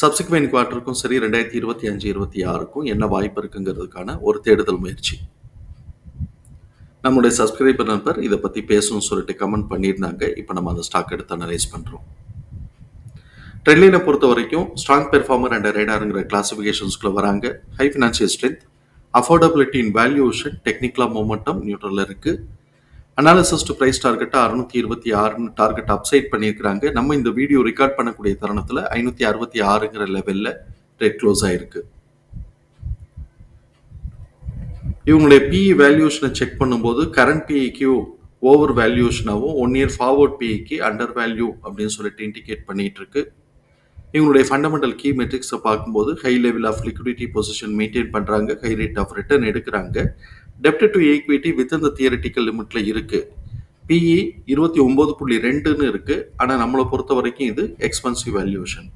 Subsequent குவார்ட்டருக்கும் சரி ரெண்டாயிரத்தி இருபத்தி அஞ்சு இருபத்தி ஆறுக்கும் என்ன வாய்ப்பு இருக்குங்கிறதுக்கான ஒரு தேடுதல் முயற்சி. நம்முடைய சப்ஸ்கிரைபர் நண்பர் இதை பற்றி பேசணும்னு சொல்லிட்டு கமெண்ட் பண்ணியிருந்தாங்க. இப்போ நம்ம அந்த ஸ்டாக் எடுத்து அனலைஸ் பண்ணுறோம் ட்ரெண்ட்லைனை பொறுத்த வரைக்கும் ஸ்ட்ராங் பெர்ஃபார்மர் அண்ட் ரேடாருங்கிற கிளாசிஃபிகேஷன்ஸ்குள்ள வராங்க. High financial strength affordability in valuation டெக்னிக்கலாக மூமெண்டம் நியூட்ரலில் இருக்குது அனாலிசிஸ் டு ப்ரைஸ் டார்கெட்டாக அறுநூத்தி இருபத்தி ஆறுன்னு டார்கெட் அப்சைட் பண்ணியிருக்கிறாங்க. நம்ம இந்த வீடியோ ரெக்கார்ட் பண்ணக்கூடிய தருணத்தில் ஐநூற்றி அறுபத்தி ஆறுங்கிற லெவலில் ரேட் க்ளோஸ் ஆயிருக்கு. இவங்களுடைய பிஇ வேல்யூஷனை செக் பண்ணும்போது கரண்ட் பிஇக்கு ஓவர் வேல்யூஷனாகவும் ஒன் இயர் ஃபார்வர்ட் பிஇக்கு அண்டர் வேல்யூ அப்படின்னு சொல்லிட்டு இண்டிகேட் பண்ணிட்டு இருக்கு இவங்களுடைய ஃபண்டமெண்டல் கீ மெட்ரிக்ஸை பார்க்கும்போது high level of liquidity position maintain பண்ணுறாங்க ஹை ரேட் ஆஃப் ரிட்டர்ன் எடுக்கிறாங்க. டெப்ட் to equity with the theoretical லிமிட்ல இருக்கு. பிஇ இருபத்தி ஒன்பது புள்ளி ரெண்டுன்னு இருக்கு. ஆனால் நம்மளை பொறுத்த வரைக்கும் இது எக்ஸ்பென்சிவ் வேல்யூஷன்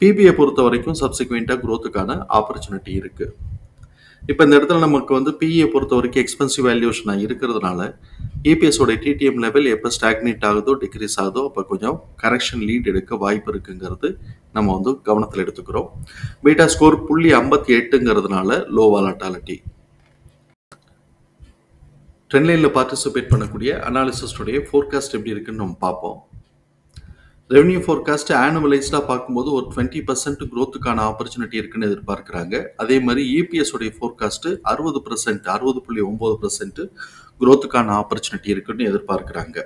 பிபிஐ பொறுத்த வரைக்கும் சப்சிக்வெண்ட்டாக க்ரோத்துக்கான ஆப்பர்ச்சுனிட்டி இருக்கு. இப்போ இந்த இடத்துல நமக்கு வந்து பிஇயை பொறுத்த வரைக்கும் எக்ஸ்பென்சிவ் வேல்யூஷனாக இருக்கிறதுனால இபிஎஸோட டிடிஎம் லெவல் எப்போ ஸ்டாக்னேட் ஆகுதோ டிக்ரீஸ் ஆகுதோ அப்போ கொஞ்சம் கரெக்ஷன் லீட் எடுக்க வாய்ப்பு இருக்குங்கிறது நம்ம வந்து கவனத்தில் எடுத்துக்கிறோம். பீட்டா ஸ்கோர் புள்ளி ஐம்பத்தி எட்டுங்கிறதுனால லோ வாலட்டாலிட்டி ட்ரெண்ட்லைனில் பார்ட்டிசிபேட் பண்ணக்கூடிய அனாலிசிஸ்டுடைய ஃபோர்காஸ்ட் எப்படி இருக்குன்னு நம்ம பார்ப்போம். ரெவன்யூ ஃபோர்காஸ்ட் ஆனுவலைஸ்டாக பார்க்கும்போது ஒரு டுவெண்ட்டி பர்சன்ட் க்ரோத்துக்கான ஆப்பர்ச்சுனிட்டி இருக்குன்னு எதிர்பார்க்குறாங்க. அதே மாதிரி இபிஎஸ் உடைய ஃபோர்காஸ்ட்டு அறுபது பர்சன்ட் அறுபது புள்ளி ஒம்பது பர்சன்ட் க்ரோத்துக்கான ஆப்பர்ச்சுனிட்டி இருக்குன்னு எதிர்பார்க்குறாங்க.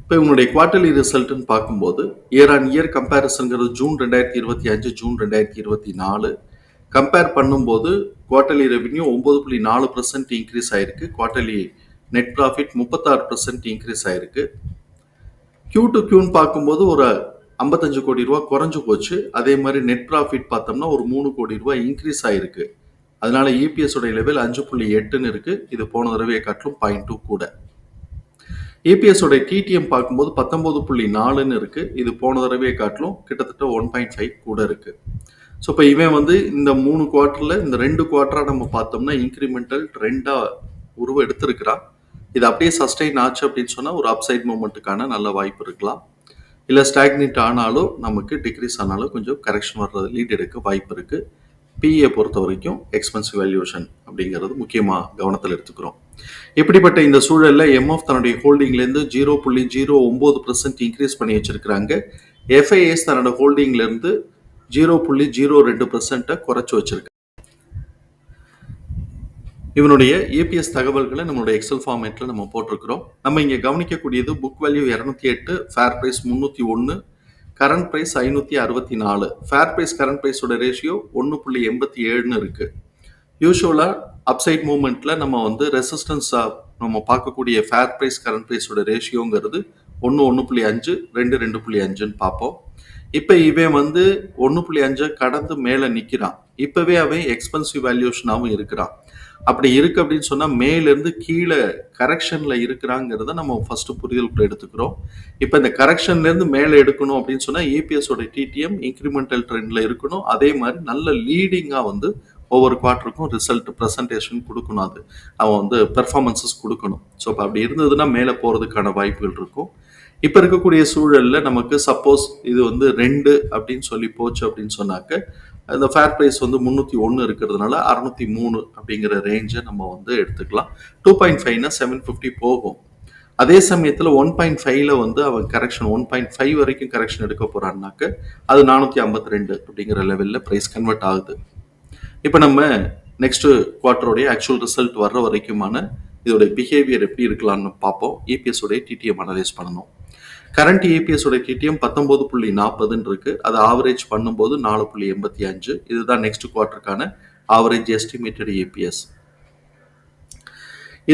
இப்போ இவங்களுடைய குவார்டர்லி ரிசல்ட்னு பார்க்கும்போது இயர் ஆன் இயர் கம்பேரிசன்கிறது ஜூன் ரெண்டாயிரத்தி இருபத்தி அஞ்சு ஜூன் ரெண்டாயிரத்தி இருபத்தி நாலு கம்பேர் பண்ணும்போது குவார்டர்லி ரெவென்யூ ஒம்பது புள்ளி நாலு பர்சன்ட் இன்க்ரீஸ் ஆயிருக்கு. குவார்டர்லி நெட் ப்ராஃபிட் முப்பத்தாறு பர்சன்ட் இன்க்ரீஸ் ஆயிருக்கு. கியூ டு கியூன்னு பார்க்கும்போது ஒரு ஐம்பத்தஞ்சு கோடி ரூபா குறைஞ்சு போச்சு. அதே மாதிரி நெட் ப்ராஃபிட் பார்த்தோம்னா ஒரு மூணு கோடி ரூபா இன்க்ரீஸ் ஆயிருக்கு. அதனால இபிஎஸ் உடைய லெவல் அஞ்சு புள்ளி எட்டுன்னு இருக்கு. இது போன தடவையை காட்டிலும் பாயிண்ட் டூ கூட. இபிஎஸ் உடைய டிடிஎம் பார்க்கும்போது பத்தொன்பது புள்ளி நாலுன்னு இருக்கு. இது போன தடவையை காட்டிலும் கிட்டத்தட்ட ஒன் பாயிண்ட் ஃபைவ் கூட இருக்கு. ஸோ இப்போ இவன் வந்து இந்த மூணு குவார்ட்டரில் இந்த ரெண்டு குவார்ட்டராக நம்ம பார்த்தோம்னா இன்க்ரிமெண்டல் ட்ரெண்டாக உருவம் எடுத்திருக்கிறான் இது அப்படியே சஸ்டெயின் ஆச்சு அப்படின்னு சொன்னால் ஒரு அப்சைட் மூமெண்ட்டுக்கான நல்ல வாய்ப்பு இருக்கலாம். இல்லை ஸ்டாக்னேட் ஆனாலும் நமக்கு டிக்ரீஸ் ஆனாலும் கொஞ்சம் கரெக்ஷன் வர்றது லீட் எடுக்க வாய்ப்பு இருக்குது பிஏ பொறுத்த வரைக்கும் எக்ஸ்பென்சிவ் வேல்யூஷன் அப்படிங்கிறது முக்கியமாக கவனத்தில் எடுத்துக்கிறோம். இப்படிப்பட்ட இந்த சூழலில் எம்எஃப் தன்னுடைய ஹோல்டிங்லேருந்து ஜீரோ புள்ளி ஜீரோ ஒம்பது பர்சன்ட் இன்க்ரீஸ் பண்ணி வச்சிருக்கிறாங்க. எஃப்ஐஎஸ் தன்னோட ஹோல்டிங்லேருந்து ஜீரோ புள்ளி ஜீரோ ரெண்டு பர்சன்ட்டை குறைச்சி வச்சிருக்கு. இவனுடைய ஏபிஎஸ் தகவல்களை நம்மளுடைய எக்ஸல் ஃபார்மேட்டில் நம்ம போட்டிருக்கிறோம். நம்ம இங்கே கவனிக்கக்கூடியது புக் வேல்யூ இரநூத்தி எட்டு ஃபேர் ப்ரைஸ் முந்நூற்றி ஒன்று கரண்ட் ப்ரைஸ் ஐநூற்றி அறுபத்தி நாலு. ஃபேர் ப்ரைஸ் கரண்ட் ப்ரைஸோட ரேஷியோ ஒன்று புள்ளி எண்பத்தி ஏழுன்னு இருக்குது யூஸ்வலாக அப்சைட் மூமெண்ட்டில் நம்ம வந்து ரெசிஸ்டன்ஸாக நம்ம பார்க்கக்கூடிய ஃபேர் ப்ரைஸ் கரண்ட் ப்ரைஸோட ரேஷியோங்கிறது ஒன்று ஒன்று புள்ளி அஞ்சு ரெண்டு ரெண்டு புள்ளி அஞ்சுன்னு பார்ப்போம். இப்போ இவன் வந்து ஒன்று புள்ளி அஞ்சை கடந்து மேலே நிற்கிறான் இப்போவே அவன் எக்ஸ்பென்சிவ் வேல்யூஷனாகவும் இருக்கிறான். அப்படி இருக்கு அப்படின்னு சொன்னால் மேலேருந்து கீழே கரெக்ஷனில் இருக்கிறாங்கிறத நம்ம ஃபஸ்ட்டு புரிதலுக்குள்ள எடுத்துக்கிறோம். இப்போ இந்த கரெக்ஷன்லேருந்து மேலே எடுக்கணும் அப்படின்னு சொன்னால் ஏபிஎஸோட டிடிஎம் இன்க்ரிமெண்டல் ட்ரெண்டில் இருக்கணும். அதே மாதிரி நல்ல லீடிங்காக வந்து ஒவ்வொரு குவார்ட்டருக்கும் ரிசல்ட் ப்ரெசன்டேஷன் கொடுக்கணும் அது. அவன் வந்து பெர்ஃபார்மன்சஸ் கொடுக்கணும். ஸோ இப்போ அப்படி இருந்ததுன்னா மேலே போகிறதுக்கான வாய்ப்புகள் இருக்கும். இப்போ இருக்கக்கூடிய சூழலில் நமக்கு சப்போஸ் இது வந்து ரெண்டு அப்படின்னு சொல்லி போச்சு அப்படின்னு சொன்னாக்க இந்த ஃபேர் ப்ரைஸ் வந்து முந்நூற்றி ஒன்று இருக்கிறதுனால அறநூற்றி மூணு அப்படிங்கிற ரேஞ்சை நம்ம வந்து எடுத்துக்கலாம். டூ பாயிண்ட் ஃபைவ்னா செவன் ஃபிஃப்டி போகும். அதே சமயத்தில் ஒன் பாயிண்ட் ஃபைவ்ல வந்து அவன் கரெக்ஷன் ஒன் பாயிண்ட் ஃபைவ் வரைக்கும் கரெக்ஷன் எடுக்க போகிறான்னாக்க அது நானூற்றி ஐம்பத்தி ரெண்டு அப்படிங்கிற லெவலில் ப்ரைஸ் கன்வெர்ட் ஆகுது. இப்போ நம்ம நெக்ஸ்ட் குவார்ட்டருடைய ஆக்சுவல் ரிசல்ட் வர்ற வரைக்குமான இதோடைய பிஹேவியர் எப்படி இருக்கலாம்னு பார்ப்போம். ஏபிஎஸ் உடைய டிடிஎம் அனலைஸ் பண்ணணும். கரண்ட் ஏபிஎஸ் உடைய டிடிஎம் பத்தொன்பது புள்ளி நாற்பதுன்னு இருக்கு. அது ஆவரேஜ் பண்ணும்போது நாலு புள்ளி எண்பத்தி அஞ்சு. இதுதான் நெக்ஸ்ட் குவார்ட்டருக்கான ஆவரேஜ் எஸ்டிமேட்டட் ஏபிஎஸ்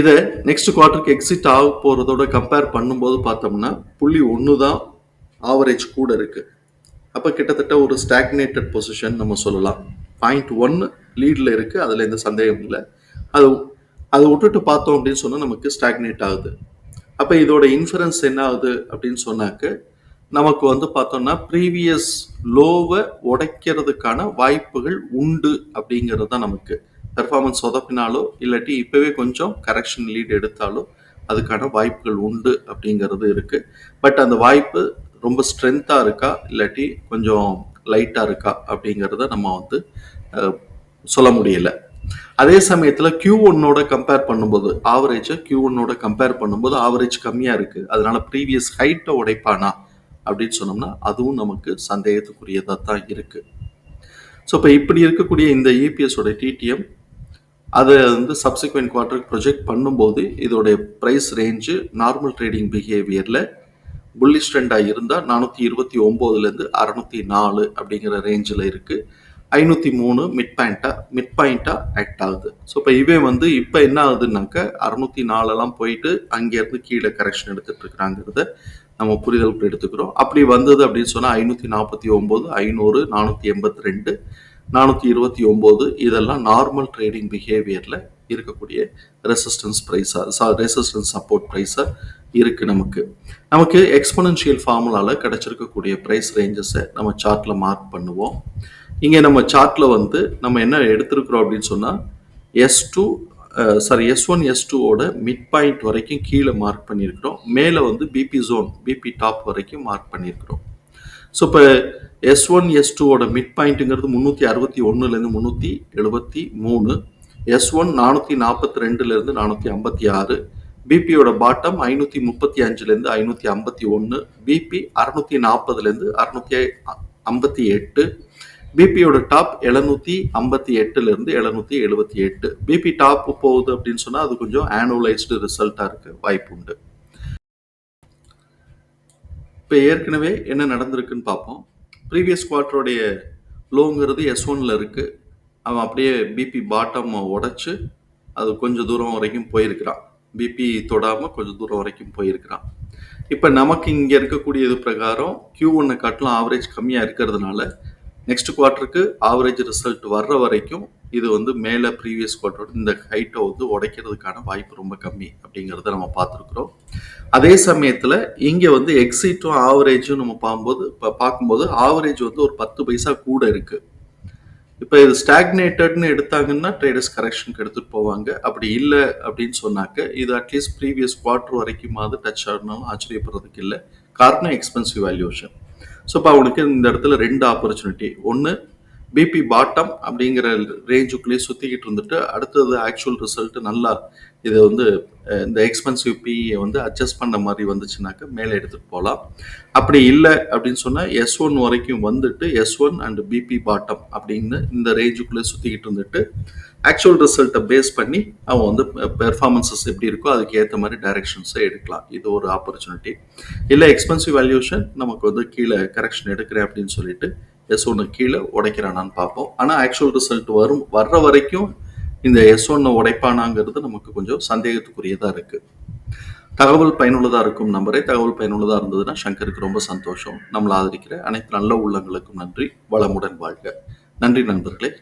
இதை நெக்ஸ்ட் குவார்ட்டருக்கு எக்ஸிட் ஆக போகிறதோட கம்பேர் பண்ணும்போது பார்த்தோம்னா புள்ளி ஒன்று தான் ஆவரேஜ் கூட இருக்குது அப்போ கிட்டத்தட்ட ஒரு ஸ்டாக்னேட்டட் பொசிஷன் நம்ம சொல்லலாம். பாயிண்ட் ஒன்று லீடில் இருக்குது அதில் எந்த சந்தேகம் இல்லை. அது அதை விட்டுட்டு பார்த்தோம் அப்படின்னு சொன்னால் நமக்கு ஸ்டாக்னேட் ஆகுது. அப்போ இதோட இன்ஃபரன்ஸ் என்ன ஆகுது அப்படின்னு சொன்னாக்க நமக்கு வந்து பார்த்தோம்னா ப்ரீவியஸ் லோவை உடைக்கிறதுக்கான வாய்ப்புகள் உண்டு அப்படிங்கிறது தான் நமக்கு. பெர்ஃபார்மன்ஸ் சொதப்பினாலோ இல்லாட்டி இப்போவே கொஞ்சம் கரெக்ஷன் லீட் எடுத்தாலோ அதுக்கான வாய்ப்புகள் உண்டு அப்படிங்கிறது இருக்குது பட் அந்த வாய்ப்பு ரொம்ப ஸ்ட்ரென்த்தாக இருக்கா இல்லாட்டி கொஞ்சம் லைட்டாக இருக்கா அப்படிங்கிறத நம்ம வந்து சொல்ல முடியல. அதே சமயத்தில் கியூ ஒன்னோட கம்பேர் பண்ணும்போது ஆவரேஜை கியூ ஒன்னோட கம்பேர் பண்ணும்போது ஆவரேஜ் கம்மியாக இருக்கு. அதனால ப்ரீவியஸ் ஹைட்டை உடைப்பானா அப்படின்னு சொன்னோம்னா அதுவும் நமக்கு சந்தேகத்துக்குரியதாக தான் இருக்கு. ஸோ இப்போ இப்படி இருக்கக்கூடிய இந்த இபிஎஸோட டிடிஎம் அதை வந்து சப்சிக்வெண்ட் குவார்ட்டருக்கு ப்ரொஜெக்ட் பண்ணும்போது இதோடைய ப்ரைஸ் ரேஞ்சு நார்மல் ட்ரேடிங் பிஹேவியரில் புல்லிஷ் ட்ரெண்டாக இருந்தால் நானூற்றி இருபத்தி ஒம்போதுலேருந்து அறநூற்றி நாலு அப்படிங்கிற ரேஞ்சில் இருக்குது ஐநூற்றி மூணு மிட் பாயிண்ட்டாக மிட் பாயிண்ட்டாக ஆக்ட் ஆகுது. ஸோ இப்போ இவே வந்து இப்போ என்ன ஆகுதுன்னாக்க அறநூற்றி நாலெல்லாம் போயிட்டு அங்கேருந்து கீழே கரெக்ஷன் எடுத்துகிட்டு இருக்கிறாங்கிறத நம்ம புரிதலுக்கு எடுத்துக்கிறோம். அப்படி வந்தது அப்படின்னு சொன்னால் ஐநூற்றி நாற்பத்தி ஒம்பது ஐநூறு நானூற்றி எண்பத்தி ரெண்டு நானூற்றி இருபத்தி ஒம்பது இதெல்லாம் நார்மல் ட்ரேடிங் பிஹேவியரில் இருக்கக்கூடிய ரெசிஸ்டன்ஸ் ப்ரைஸாக ரெசிஸ்டன்ஸ் சப்போர்ட் ப்ரைஸாக இருக்குது நமக்கு. நமக்கு எக்ஸ்பொனன்ஷியல் ஃபார்முலாவில் கிடச்சிருக்கக்கூடிய ப்ரைஸ் ரேஞ்சஸை நம்ம சார்ட்டில் மார்க் பண்ணுவோம். இங்கே நம்ம சார்ட்டில் வந்து நம்ம என்ன எடுத்திருக்கிறோம் அப்படின்னு சொன்னால் S two sorry S one S டூவோட மிட் பாயிண்ட் வரைக்கும் கீழே மார்க் பண்ணியிருக்கிறோம். மேலே வந்து பிபி ஜோன் பிபி டாப் வரைக்கும் மார்க் பண்ணியிருக்கிறோம். ஸோ இப்போ எஸ் ஒன் எஸ் டூவோட மிட் பாயிண்ட்டுங்கிறது முந்நூற்றி அறுபத்தி ஒன்றுலேருந்து முந்நூற்றி எழுபத்தி மூணு. எஸ் ஒன் நானூற்றி நாற்பத்தி ரெண்டுலேருந்து நானூற்றி ஐம்பத்தி ஆறு. பிபியோட பாட்டம் ஐநூற்றி முப்பத்தி அஞ்சுலேருந்து ஐநூற்றி ஐம்பத்தி ஒன்று. பிபி அறுநூற்றி நாற்பதுலேருந்து அறுநூற்றி ஐம்பத்தி எட்டு. பிபியோட டாப் எழுநூற்றி ஐம்பத்தி எட்டுலேருந்து எழுநூற்றி எழுபத்தி எட்டு. பிபி டாப் போகுது அப்படின்னு சொன்னால் அது கொஞ்சம் ஆனுவலைஸ்டு ரிசல்ட்டாக இருக்க வாய்ப்பு உண்டு. இப்போ ஏற்கனவே என்ன நடந்திருக்குன்னு பார்ப்போம். ப்ரீவியஸ் குவார்ட்டருடைய லோங்கிறது எஸ் ஒன்ல இருக்கு. அவன் அப்படியே பிபி பாட்டம் உடைச்சு அது கொஞ்சம் தூரம் வரைக்கும் போயிருக்கிறான். பிபி தொடாமல் கொஞ்சம் தூரம் வரைக்கும் போயிருக்கிறான். இப்போ நமக்கு இங்கே இருக்கக்கூடியது பிரகாரம் கியூ ஒன்னை காட்டிலும் ஆவரேஜ் கம்மியாக இருக்கிறதுனால நெக்ஸ்ட் குவார்ட்டருக்கு ஆவரேஜ் ரிசல்ட் வர்ற வரைக்கும் இது வந்து மேலே ப்ரீவியஸ் குவார்ட்டரோட இந்த ஹைட்டை வந்து உடைக்கிறதுக்கான வாய்ப்பு ரொம்ப கம்மி அப்படிங்கிறத நம்ம பார்த்துருக்குறோம். அதே சமயத்தில் இங்கே வந்து எக்ஸிட்டும் ஆவரேஜும் நம்ம பார்க்கும்போது இப்போ பார்க்கும்போது ஆவரேஜ் வந்து ஒரு பத்து பைசா கூட இருக்குது இப்போ இது ஸ்டாக்னேட்டட்னு எடுத்தாங்கன்னா ட்ரேடர்ஸ் கரெக்ஷனுக்கு எடுத்துகிட்டு போவாங்க. அப்படி இல்லை அப்படின்னு சொன்னாக்க இது அட்லீஸ்ட் ப்ரீவியஸ் குவார்ட்டர் வரைக்குமாவது டச் ஆடணும் ஆச்சரியப்படுறதுக்கு இல்லை. காரணம் எக்ஸ்பென்சிவ் வேல்யூஷன் ஸோ இப்போ அவனுக்கு இந்த இடத்துல ரெண்டு ஆப்பர்ச்சுனிட்டி ஒன்று பிபி பாட்டம் அப்படிங்கிற ரேஞ்சுக்குள்ளேயே சுற்றிக்கிட்டு இருந்துட்டு அடுத்தது ஆக்சுவல் ரிசல்ட் நல்லா இது வந்து இந்த எக்ஸ்பென்சிவ் பிஇ வந்து அட்ஜஸ்ட் பண்ண மாதிரி வந்துச்சுனாக்க மேலே எடுத்துகிட்டு போகலாம் அப்படி இல்லை அப்படின்னு சொன்னால் எஸ் ஒன் வரைக்கும் வந்துட்டு S one and BP bottom அப்படின்னு இந்த ரேஞ்சுக்குள்ளே சுற்றிக்கிட்டு இருந்துட்டு ஆக்சுவல் ரிசல்ட்டை பேஸ் பண்ணி அவன் வந்து பெர்ஃபார்மன்சஸ் எப்படி இருக்கோ அதுக்கு ஏற்ற மாதிரி டைரக்ஷன்ஸை எடுக்கலாம். இது ஒரு ஆப்பர்ச்சுனிட்டி இல்லை எக்ஸ்பென்சிவ் வேல்யூஷன் நமக்கு வந்து கீழே கரெக்ஷன் எடுக்கிறேன் அப்படின்னு சொல்லிட்டு எஸ் ஒன்று கீழே உடைக்கிறானான்னு பார்ப்போம். ஆனால் ஆக்சுவல் ரிசல்ட் வரும் வர்ற வரைக்கும் இந்த எஸ் ஒன்னை உடைப்பானாங்கிறது நமக்கு கொஞ்சம் சந்தேகத்துக்குரியதாக இருக்குது தகவல் பயனுள்ளதாக இருக்கும் நம்பரே. தகவல் பயனுள்ளதாக இருந்ததுன்னா சங்கருக்கு ரொம்ப சந்தோஷம். நம்மளை ஆதரிக்கிற அனைத்து நல்ல உள்ளங்களுக்கும் நன்றி. வளமுடன் வாழ்க. நன்றி நண்பர்களே.